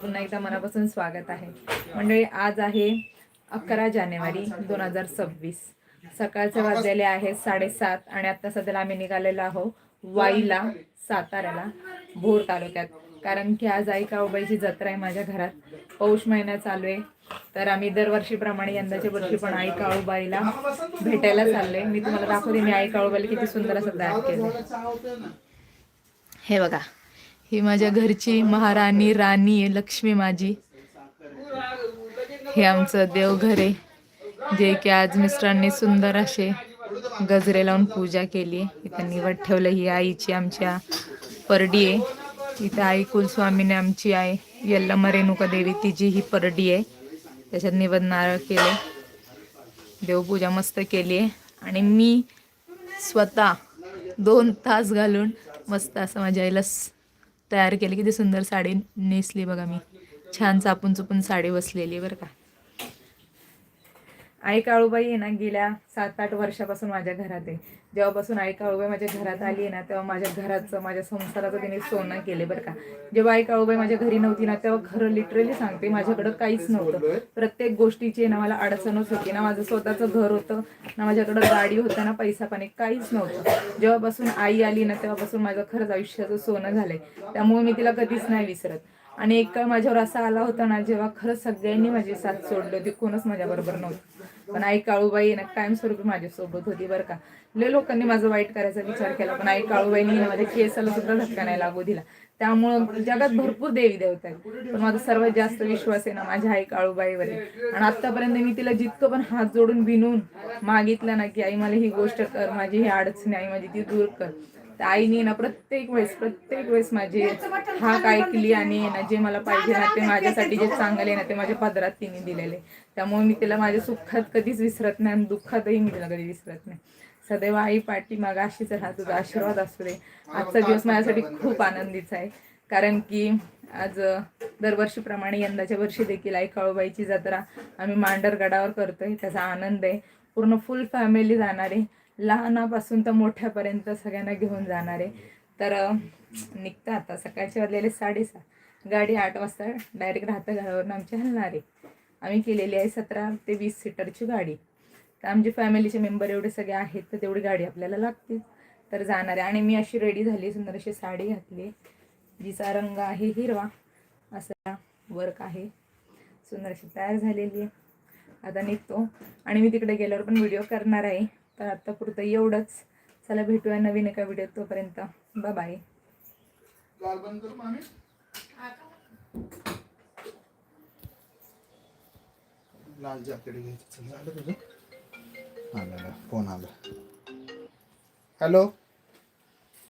पुन्हा एकदा मनापासून स्वागत आहे. मंडळी आज आहे अकरा जानेवारी दोन हजार सव्वीस. सकाळचे वाजलेले आहेत साडेसात आणि आता सध्याला आम्ही निघालेलो आहोत वाईला साताऱ्याला भोर तालुक्यात. कारण की आज आई काळूबाईची जत्रा आहे माझ्या घरात. पौष महिना चालू आहे. तर आम्ही दरवर्षीप्रमाणे यंदाच्या वर्षी पण आई काळूबाईला भेटायला चाललोय. मी तुम्हाला दाखवते मी आई काळूबाईला किती सुंदर असं तयार केलं हे बघा. ही माझ्या घरची महाराणी राणी आहे लक्ष्मी माझी. हे आमचं देवघर आहे जे की आज मिस्टरांनी सुंदर असे गजरे लावून पूजा केली आहे. इथं निवड ठेवलं ही आईची आमच्या परडी आहे. इथं आई कुलस्वामीने आमची आहे यल्लम रेणुका देवी तिची ही परडी आहे. त्याच्यात निवड नारळ केले. देवपूजा मस्त केली आहे. आणि मी स्वतः दोन तास घालून मस्त असं माझ्या आईला तयार केली. किती सुंदर साडी नेसली बघा मी. छान चापून चुपून साडी बसलेली आहे बरं का. आई काळूबाई आहे ना गेल्या सात आठ वर्षापासून माझ्या घरात आहे. जेव्हापासून आई काळूबाई माझ्या घरात आली आहे ना तेव्हा माझ्या घराचं माझ्या संसाराचं तिने सोनं केले बरं का. जेव्हा आई काळूबाई माझ्या घरी नव्हती ना तेव्हा खरं लिटरली सांगते माझ्याकडं काहीच नव्हतं. प्रत्येक गोष्टीची ना मला अडचणच होती ना माझं स्वतःचं घर होतं. ना माझ्याकडं गाडी होतं ना पैसा पाणी काहीच नव्हतं. जेव्हापासून आई आली ना तेव्हापासून माझं खरंच आयुष्याचं सोनं झालंय. त्यामुळे मी तिला कधीच नाही विसरत. आणि एक काळ माझ्यावर असा आला होता ना जेव्हा खरंच सगळ्यांनी माझी साथ सोडली होती कोणच माझ्याबरोबर नव्हतं. पण आई काळूबाई ना कायमस्वरूपी माझ्यासोबत होती बरं का. लय लोकांनी माझं वाईट करायचा विचार केला पण आई काळूबाईनी ना माझ्या केसाला सुद्धा धक्का नाही लागू दिला. त्यामुळं जगात भरपूर देवी देवता आहेत. पण माझा सर्वात जास्त विश्वास आहे ना माझ्या आई काळूबाईवर आणि आतापर्यंत मी तिला जितकं पण हात जोडून विनून मागितलं ना की आई मला ही गोष्ट कर माझी ही अडचणी आई माझी ती दूर कर. तर आईने ना प्रत्येक वेळेस प्रत्येक वेळेस माझी हाक ऐकली आणि ना जे मला पाहिजे ना ते माझ्यासाठी जे चांगले ना ते माझ्या पदरात तिने दिलेले. त्यामुळे मी तिला माझ्या सुखात कधीच विसरत नाही आणि दुःखातही मी तिला कधी विसरत नाही. सदैव आई पाठी मग अशीच राहा तुझा आशीर्वाद असू दे. आजचा दिवस माझ्यासाठी खूप आनंदीचा आहे. कारण की आज दरवर्षीप्रमाणे यंदाच्या वर्षी देखील आई काळूबाईची जत्रा आम्ही मांडरगडावर करतोय. त्याचा आनंद आहे. पूर्ण फुल फॅमिली जाणार आहे. लहानापासून तर मोठ्यापर्यंत सगळ्यांना घेऊन जाणार. आहे तर निघतं आता. सकाळचे वाजलेले साडेसहा गाडी आठ वाजता डायरेक्ट राहतं घरावरून आमची हलणार. आहे आम्ही केलेली आहे सतरा ते वीस सीटरची गाडी. तर आमचे फॅमिलीचे मेंबर एवढे सगळे आहेत तर तेवढी गाडी आपल्याला लागते. तर जाणार आहे. आणि मी अशी रेडी झाली सुंदर अशी साडी घातली. जिचा रंग आहे हिरवा असा वर्क आहे. सुंदर अशी तयार झालेली आहे. आता निघतो. आणि मी तिकडे गेल्यावर पण व्हिडिओ करणार आहे. तर आता पुरतं एवढंच. चला भेटूया नवीन एका व्हिडिओ तोपर्यंत. बाय लाल लाल जॅकेट घ्यायचं झालं तुझं? आलं फोन आला. हॅलो